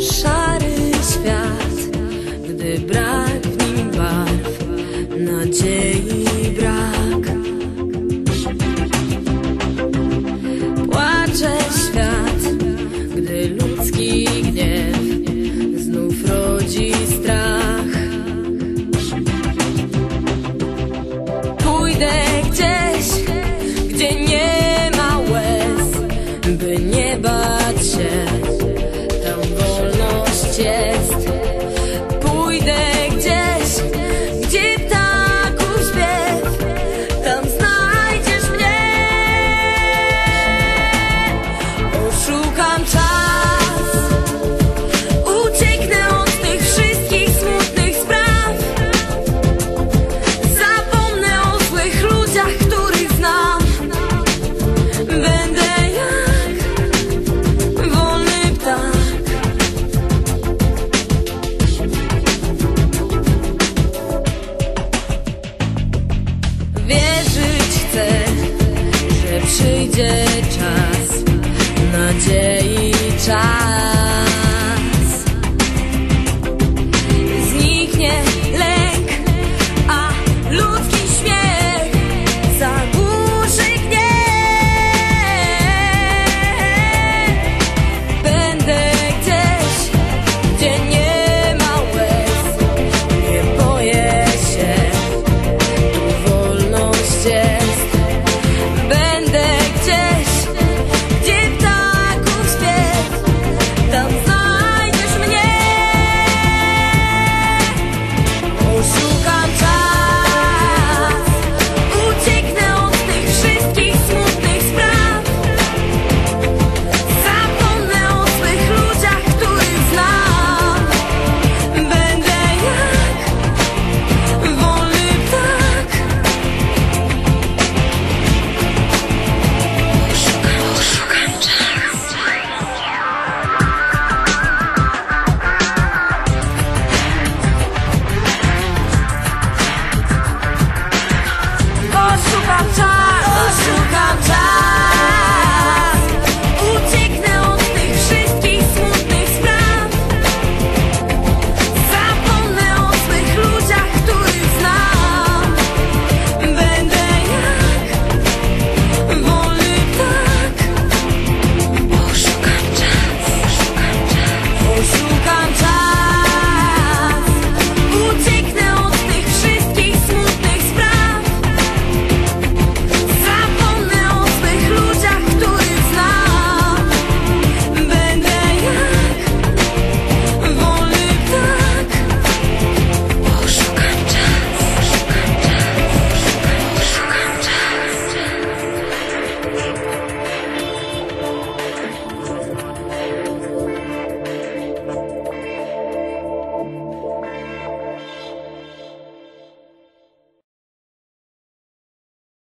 szary świat, gdy brak w nim barw, nadziei brak. Płacze świat, gdy ludzki gniew znów rodzi strach. Pójdę Yes. przyjdzie czas.